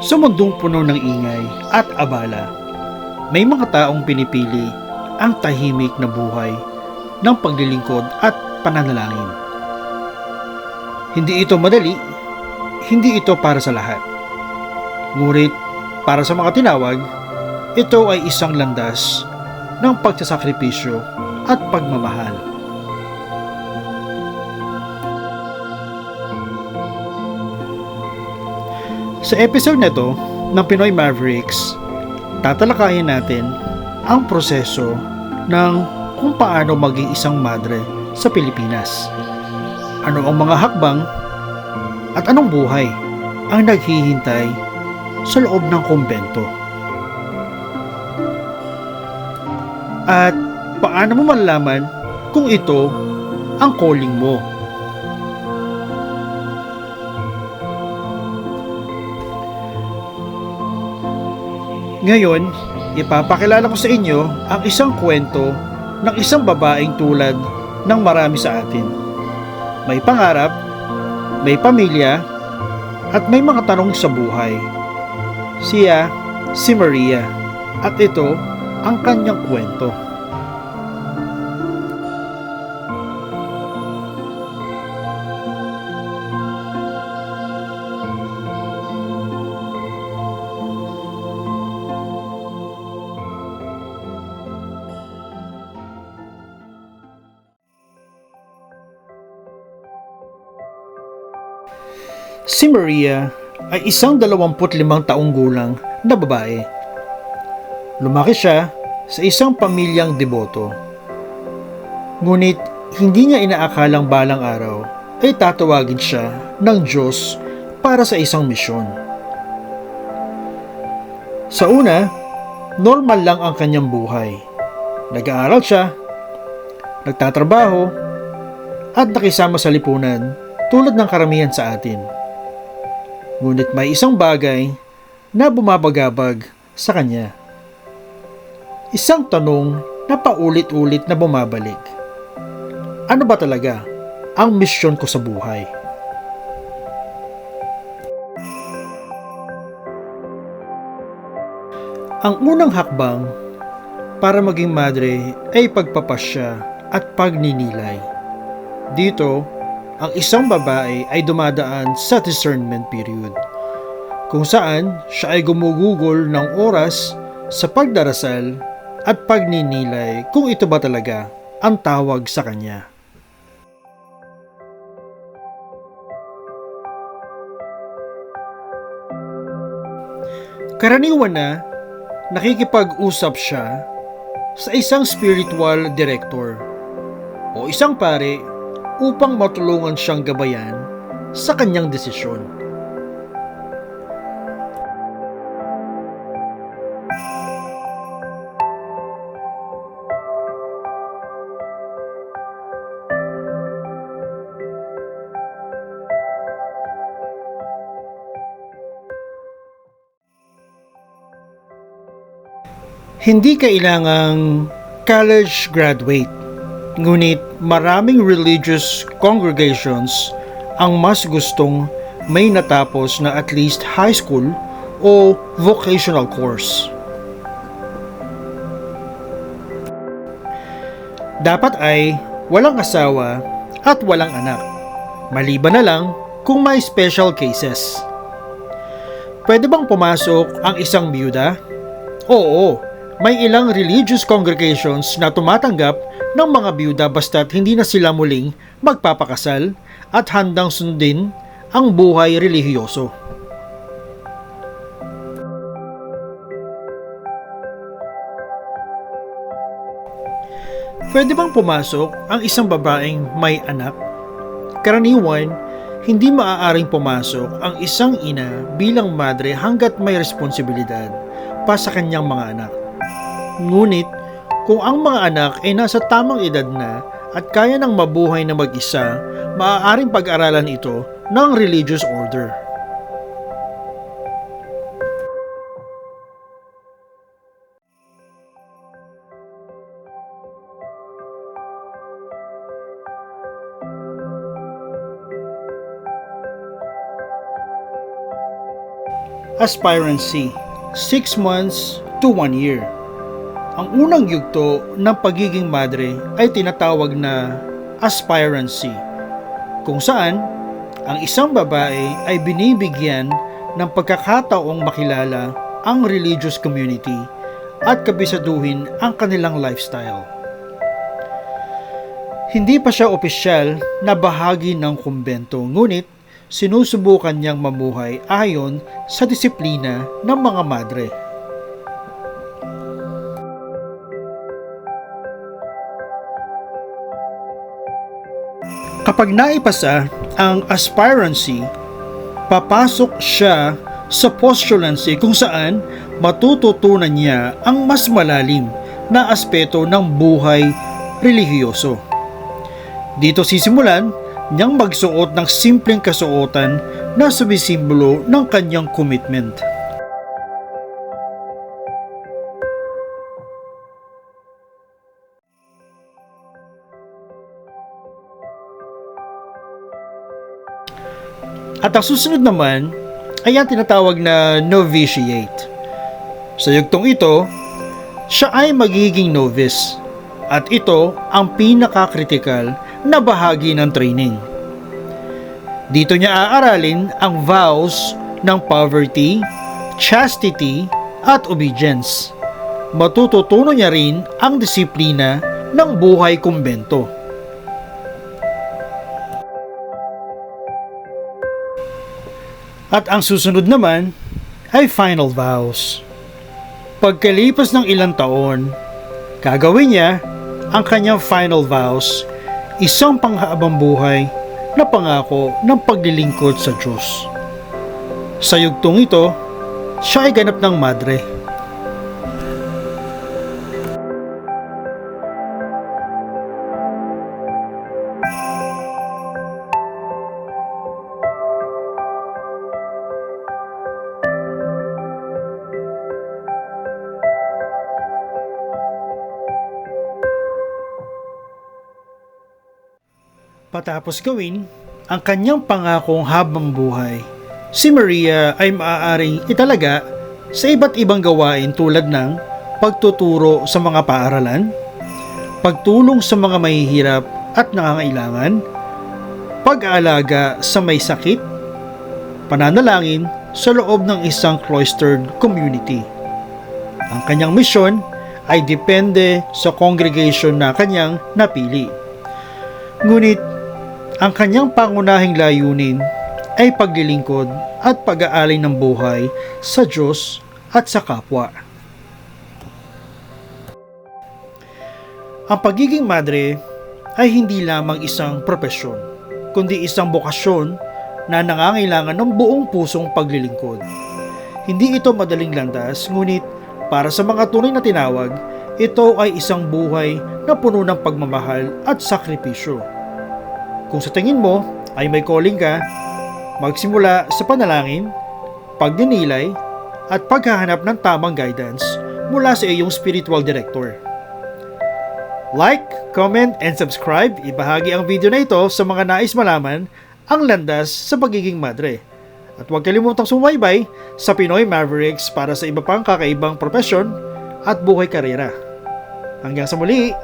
Sa mundong puno ng ingay at abala, may mga taong pinipili ang tahimik na buhay ng paglilingkod at pananalangin. Hindi ito madali, hindi ito para sa lahat. Ngunit para sa mga tinawag, ito ay isang landas ng pagsasakripisyo at pagmamahal. Sa episode na to ng Pinoy Mavericks, tatalakayin natin ang proseso ng kung paano maging isang madre sa Pilipinas. Ano ang mga hakbang at anong buhay ang naghihintay sa loob ng kumbento. At paano mo malalaman kung ito ang calling mo? Ngayon, ipapakilala ko sa inyo ang isang kwento ng isang babaeng tulad ng marami sa atin. May pangarap, may pamilya, at may mga tanong sa buhay. Siya, si Maria, at ito ang kanyang kwento. Si Maria ay isang 25 taong gulang na babae. Lumaki siya sa isang pamilyang deboto. Ngunit hindi niya inaakalang balang araw ay tatawagin siya ng Diyos para sa isang misyon. Sa una, normal lang ang kanyang buhay. Nag-aaral siya, nagtatrabaho, at nakisama sa lipunan tulad ng karamihan sa atin. Ngunit may isang bagay na bumabagabag sa kanya. Isang tanong na paulit-ulit na bumabalik. Ano ba talaga ang misyon ko sa buhay? Ang unang hakbang para maging madre ay pagpapasya at pagninilay. Dito, ang isang babae ay dumadaan sa discernment period kung saan siya ay gumugugol ng oras sa pagdarasal at pagninilay kung ito ba talaga ang tawag sa kanya. Karaniwan na nakikipag-usap siya sa isang spiritual director o isang pare upang matulungan siyang gabayan sa kanyang desisyon. Hindi kailangang college graduate Ngunit maraming religious congregations ang mas gustong may natapos na at least high school o vocational course. Dapat ay walang asawa at walang anak. Maliban na lang kung may special cases. Pwede bang pumasok ang isang byuda? Oo, may ilang religious congregations na tumatanggap ng mga byuda basta't hindi na sila muling magpapakasal at handang sundin ang buhay relihiyoso. Pwede bang pumasok ang isang babaeng may anak? Karaniwan, hindi maaaring pumasok ang isang ina bilang madre hanggat may responsibilidad pa sa kanyang mga anak. Ngunit, kung ang mga anak ay nasa tamang edad na at kaya ng mabuhay na mag-isa, maaaring pag-aralan ito ng religious order. aspirancy, 6 months to 1 year. Ang unang yugto ng pagiging madre ay tinatawag na aspirancy, kung saan ang isang babae ay binibigyan ng pagkakataong makilala ang religious community at kabisaduhin ang kanilang lifestyle. Hindi pa siya opisyal na bahagi ng kumbento ngunit sinusubukan niyang mamuhay ayon sa disiplina ng mga madre. Kapag naipasa ang aspirancy, papasok siya sa postulancy kung saan matututunan niya ang mas malalim na aspeto ng buhay relihiyoso. Dito sisimulan niyang magsuot ng simpleng kasuotan na sumisimbolo ng kanyang commitment. At ang susunod naman ay ang tinatawag na novitiate. Sa yugtong ito, siya ay magiging novice at ito ang pinakakritikal na bahagi ng training. Dito niya aaralin ang vows ng poverty, chastity, at obedience. Matututunan niya rin ang disiplina ng buhay kumbento. At ang susunod naman ay final vows. Pagkalipas ng ilang taon, gagawin niya ang kanyang final vows, isang panghabang buhay na pangako ng paglilingkod sa Diyos. Sa yugtong ito, siya ay ganap ng madre. Patapos gawin ang kanyang pangakong habang buhay, si Maria ay maaaring italaga sa iba't ibang gawain tulad ng pagtuturo sa mga paaralan, pagtulong sa mga mahihirap at nangangailangan, pag-aalaga sa may sakit, pananalangin sa loob ng isang cloistered community. Ang kanyang misyon ay depende sa congregation na kanyang napili. Ngunit ang kanyang pangunahing layunin ay paglilingkod at pag-aalay ng buhay sa Diyos at sa kapwa. Ang pagiging madre ay hindi lamang isang propesyon, kundi isang bokasyon na nangangailangan ng buong pusong paglilingkod. Hindi ito madaling landas, ngunit para sa mga tunay na tinawag, ito ay isang buhay na puno ng pagmamahal at sakripisyo. Kung sa tingin mo ay may calling ka, magsimula sa panalangin, pagdinilay, at paghahanap ng tamang guidance mula sa iyong spiritual director. Like, comment, and subscribe. Ibahagi ang video na ito sa mga nais malaman ang landas sa pagiging madre. At huwag kalimutang sumaybay sa Pinoy Mavericks para sa iba pang kakaibang profesyon at buhay karera. Hanggang sa muli!